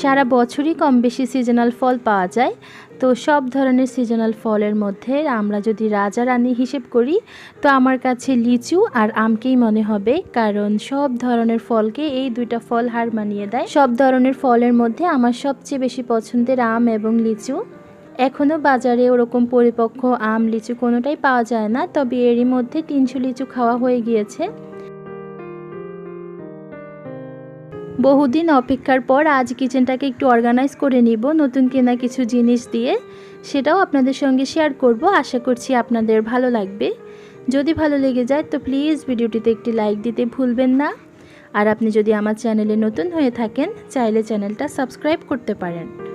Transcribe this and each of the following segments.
সারা বছরই কম বেশি সিজনাল ফল পাওয়া যায়। তো সব ধরনের সিজনাল ফলের মধ্যে আমরা যদি রাজা রানী হিসেব করি, তো আমার কাছে লিচু আর আমকেই মনে হবে, কারণ সব ধরনের ফলকে এই দুইটা ফল হার মানিয়ে দেয়। সব ধরনের ফলের মধ্যে আমার সবচেয়ে বেশি পছন্দের আম এবং লিচু। এখনও বাজারে ওরকম পরিপক্ক আম, লিচু কোনোটাই পাওয়া যায় না, তবে এরই মধ্যে তিনশো লিচু খাওয়া হয়ে গিয়েছে। বহুদিন অপেক্ষার পর আজ কিচেনটাকে একটু অর্গানাইজ করে নিব, নতুন কেনা কিছু জিনিস দিয়ে। সেটাও আপনাদের সঙ্গে শেয়ার করব, আশা করছি আপনাদের ভালো লাগবে। যদি ভালো লেগে যায় তো প্লিজ ভিডিওটিতে একটি লাইক দিতে ভুলবেন না। আর আপনি যদি আমার চ্যানেলে নতুন হয়ে থাকেন, চাইলে চ্যানেলটা সাবস্ক্রাইব করতে পারেন।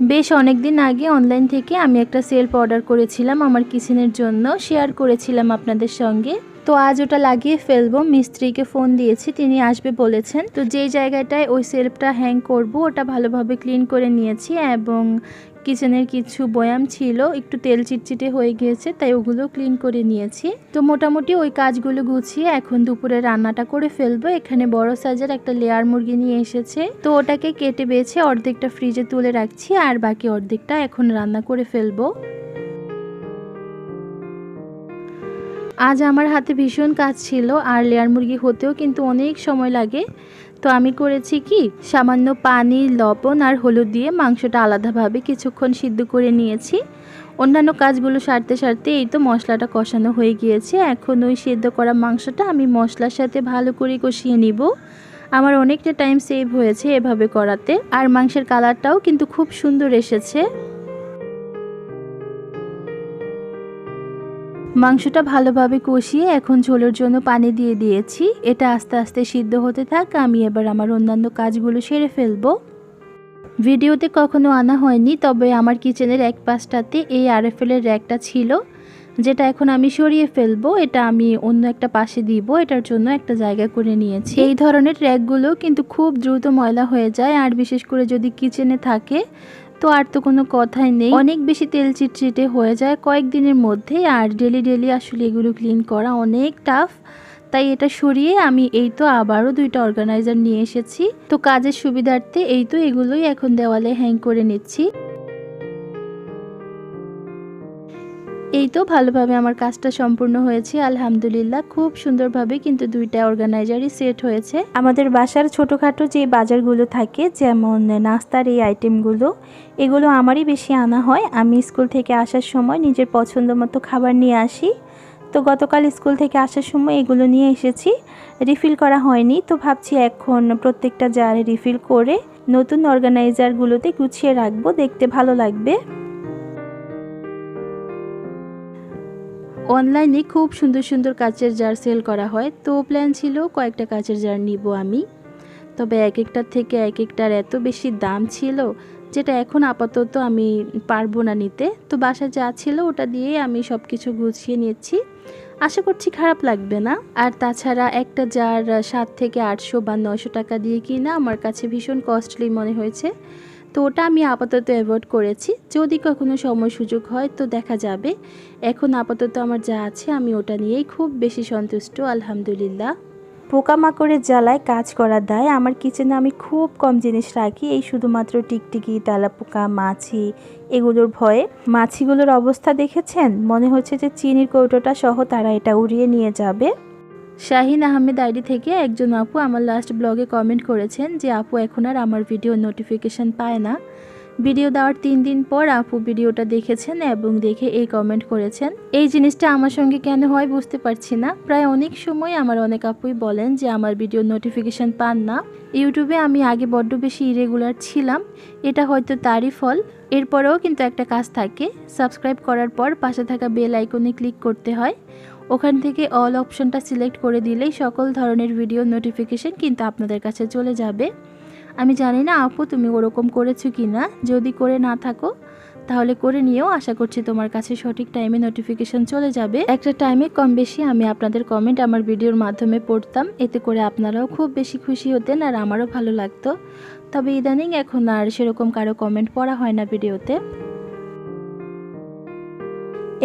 বেশ অনেক দিন আগে অনলাইন থেকে আমি একটা সেলফ অর্ডার করেছিলাম আমার কিচেনের জন্য শেয়ার করেছিলাম আপনাদের সঙ্গে। তো আজ ওটা লাগিয়ে ফেলব। মিস্ত্রিকে ফোন দিয়েছি, তিনি আসবে বলেছেন। তো যেই জায়গাটায় ওই সেলফটা হ্যাং করব, ওটা ভালোভাবে ক্লিন করে নিয়েছি এবং কিচেনের কিছু বয়াম ছিল, একটু তেল চিটচিটে হয়ে গিয়েছে, তাই ওগুলো ক্লিন করে নিয়েছি। তো মোটামুটি ওই কাজগুলো গুছিয়ে এখন দুপুরে রান্নাটা করে ফেলব। এখানে বড় সাইজের একটা লেয়ার মুরগি নিয়ে এসেছে। তো ওটাকে কেটে বেছে অর্ধেকটা ফ্রিজে তুলে রাখছি, আর বাকি অর্ধেকটা এখন রান্না করে ফেলব। আজ আমার হাতে ভীষণ কাজ ছিল, আর লেয়ার মুরগি হতেও কিন্তু অনেক সময় লাগে। তো আমি করেছি কি? সামান্য পানি, লবণ আর হলুদ দিয়ে মাংসটা আলাদাভাবে কিছুক্ষণ সিদ্ধ করে নিয়েছি। অন্যান্য কাজগুলো সারতে সারতে এই তো মশলাটা কষানো হয়ে গিয়েছে। এখন ওই সেদ্ধ করা মাংসটা আমি মশলার সাথে ভালো করে কষিয়ে নিব। আমার অনেকটা টাইম সেভ হয়েছে এভাবে করাতে। আর মাংসের কালারটাও কিন্তু খুব সুন্দর এসেছে। মাংসটা ভালোভাবে কষিয়ে এখন ঝোলের জন্য পানি দিয়ে দিয়েছি। এটা আস্তে আস্তে সিদ্ধ হতে থাক, আমি এবার আমার অন্যান্য কাজগুলো সেরে ফেলব। ভিডিওতে কখনো আনা হয়নি, তবে আমার কিচেনের এক পাশটাতে এই আরএফএলের র্যাকটা ছিল, যেটা এখন আমি সরিয়ে ফেলব। এটা আমি অন্য একটা পাশে দিব, এটার জন্য একটা জায়গা করে নিয়েছি। এই ধরনের র্যাকগুলো কিন্তু খুব দ্রুত ময়লা হয়ে যায়, আর বিশেষ করে যদি কিচেনে থাকে তো আর তো কোনো কথাই নেই। অনেক বেশি তেল চিটচিটে হয়ে যায়। কয়েকদিনের মধ্যে আর ডেলি ডেলি আসলে এগুলো ক্লিন করা অনেক টাফ তাই এটা সরিয়ে আমি এই তো আবারও দুইটা অর্গানাইজার নিয়ে এসেছি। তো কাজের সুবিধার্থে এই তো এগুলোই এখন দেওয়ালে হ্যাং করে নিচ্ছি। এই তো ভালোভাবে আমার কাজটা সম্পূর্ণ হয়েছে, আলহামদুলিল্লাহ। খুব সুন্দরভাবে কিন্তু দুইটা অর্গানাইজারই সেট হয়েছে। আমাদের বাসার ছোটোখাটো যে বাজারগুলো থাকে, যেমন নাস্তার এই আইটেমগুলো এগুলো আমারই বেশি আনা হয়। আমি স্কুল থেকে আসার সময় নিজের পছন্দ মতো খাবার নিয়ে আসি। তো গতকাল স্কুল থেকে আসার সময় এগুলো নিয়ে এসেছি। রিফিল করা হয়নি, তো ভাবছি এখন প্রত্যেকটা জারে রিফিল করে নতুন অর্গানাইজারগুলোতে গুছিয়ে রাখব, দেখতে ভালো লাগবে। অনলাইনে খুব সুন্দর সুন্দর কাচের জার সেল করা হয়। তো প্ল্যান ছিল কয়েকটা কাচের জার নিব আমি। তবে এক একটার থেকে এক একটার এত বেশি দাম ছিল যেটা এখন আপাতত আমি পারব না নিতে। তো বাসায় যা ছিল ওটা দিয়ে আমি সব কিছু গুছিয়ে নিচ্ছি আশা করছি খারাপ লাগবে না। আর তাছাড়া একটা জার সাত থেকে আটশো বা নশো টাকা দিয়ে কিনা আমার কাছে ভীষণ কস্টলি মনে হয়েছে। তো ওটা আমি আপাতত অ্যাভয়েড করেছি। যদি কখনো সময় সুযোগ হয় তো দেখা যাবে। এখন আপাতত আমার যা আছে আমি ওটা নিয়েই খুব বেশি সন্তুষ্ট, আলহামদুলিল্লাহ। পোকামাকড়ের জ্বালায় কাজ করার দায়। আমার কিচেনে আমি খুব কম জিনিস রাখি। এই শুধুমাত্র টিকটিকি, তেলাপোকা, মাছি এগুলোর ভয়ে। মাছিগুলোর অবস্থা দেখেছেন? মনে হচ্ছে যে চিনির কৌটোটা সহ তারা এটা উড়িয়ে নিয়ে যাবে। শাহিন আহমেদ আইডি থেকে একজন আপু আমার লাস্ট ব্লগে কমেন্ট করেছেন যে, আপু, এখন আর আমার ভিডিও নোটিফিকেশান পায় না। ভিডিও দেওয়ার তিন দিন পর আপু ভিডিওটা দেখেছেন এবং দেখে এই কমেন্ট করেছেন। এই জিনিসটা আমার সঙ্গে কেন হয় বুঝতে পারছি না। প্রায় অনেক সময় আমার অনেক আপুই বলেন যে, আমার ভিডিও নোটিফিকেশন পান না। ইউটিউবে আমি আগে বড্ড বেশি ইরেগুলার ছিলাম। এটা হয়তো তারই ফল। এরপরেও কিন্তু একটা কাজ থাকে। সাবস্ক্রাইব করার পর পাশে থাকা বেল আইকনে ক্লিক করতে হয়। ওখান থেকে অল অপশনটা সিলেক্ট করে দিলেই সকল ধরনের ভিডিও নোটিফিকেশন কিন্তু আপনাদের কাছে চলে যাবে। আমি জানি না আপু, তুমি ওরকম করেছ কি না যদি করে না থাকো, তাহলে করে নিয়েও আশা করছি তোমার কাছে সঠিক টাইমে নোটিফিকেশন চলে যাবে। একটা টাইমে কম বেশি আমি আপনাদের কমেন্ট আমার ভিডিওর মাধ্যমে পড়তাম। এতে করে আপনারাও খুব বেশি খুশি হতেন আর আমারও ভালো লাগতো। তবে ইদানিং এখন আর সেরকম কারও কমেন্ট পড়া হয় না ভিডিওতে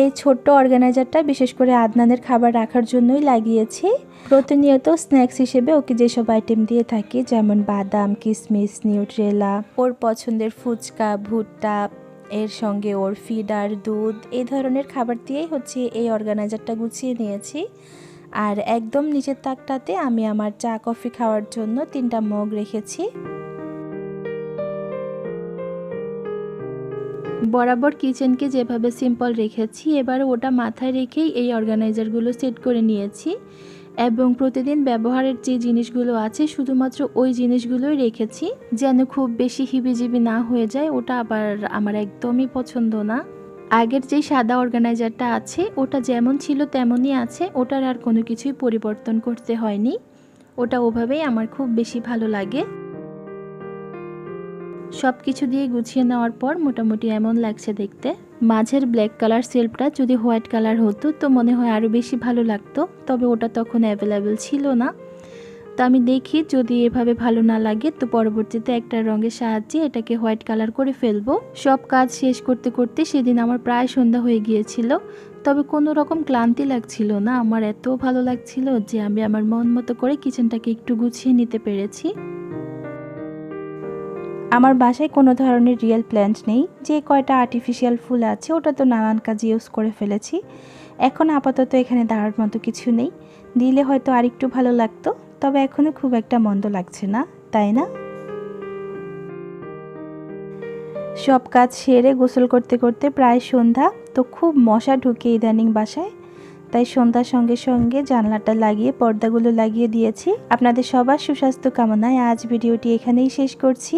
এই ছোট্ট অর্গানাইজারটা বিশেষ করে আদনানের খাবার রাখার জন্যই লাগিয়েছি। প্রতিনিয়ত স্ন্যাক্স হিসেবে ওকে যেসব আইটেম দিয়ে থাকি, যেমন বাদাম কিশমিশ নিউট্রেলা, ওর পছন্দের ফুচকা, ভুট্টা, এর সঙ্গে ওর ফিডার, দুধ, এই ধরনের খাবার দিয়েই হচ্ছে এই অর্গানাইজারটা গুছিয়ে নিয়েছি। আর একদম নিচের তাকটাতে আমি আমার চা, কফি খাওয়ার জন্য তিনটা মগ রেখেছি। বরাবর কিচেনকে যেভাবে সিম্পল রেখেছি, এবার ওটা মাথায় রেখেই এই অর্গানাইজারগুলো সেট করে নিয়েছি। এবং প্রতিদিন ব্যবহারের যে জিনিসগুলো আছে, শুধুমাত্র ওই জিনিসগুলোই রেখেছি। যেন খুব বেশি হিবিজিবি না হয়ে যায়, ওটা আবার আমার একদমই পছন্দ না। আগের যে সাদা অর্গানাইজারটা আছে, ওটা যেমন ছিল তেমনই আছে, ওটার আর কোনো কিছুই পরিবর্তন করতে হয়নি। ওটা ওভাবেই আমার খুব বেশি ভালো লাগে। সব কিছু দিয়ে গুছিয়ে নেওয়ার পর মোটামুটি এমন লাগছে দেখতে। মাঝের ব্ল্যাক কালার সেলফটা যদি হোয়াইট কালার হতো তো মনে হয় আরও বেশি ভালো লাগতো, তবে ওটা তখন অ্যাভেলেবেল ছিল না। তো আমি দেখি যদি এভাবে ভালো না লাগে তো পরবর্তীতে একটা রঙের সাহায্যে এটাকে হোয়াইট কালার করে ফেলব। সব কাজ শেষ করতে করতে সেদিন আমার প্রায় সন্ধ্যা হয়ে গিয়েছিল, তবে কোনো রকম ক্লান্তি লাগছিল না। আমার এত ভালো লাগছিল যে আমি আমার মন মতো করে কিচেনটাকে একটু গুছিয়ে নিতে পেরেছি। আমার বাসায় কোনো ধরনের রিয়েল প্ল্যান্ট নেই, যে কয়টা আর্টিফিশিয়াল ফুল আছে ওটা তো নানান কাজে ইউজ করে ফেলেছি। এখন আপাতত এখানে দাঁড়ার মতো কিছু নেই। দিলে হয়তো আরেকটু ভালো লাগতো, তবে এখনও খুব একটা মন্দ লাগছে না, তাই না? সব কাজ সেরে গোসল করতে করতে প্রায় সন্ধ্যা, তো খুব মশা ঢুকে ইদানিং বাসায়। তাই সন্ধ্যার সঙ্গে সঙ্গে জানলাটা লাগিয়ে পর্দাগুলো লাগিয়ে দিয়েছি। আপনাদের সবার সুস্বাস্থ্য কামনায় আজ ভিডিওটি এখানেই শেষ করছি।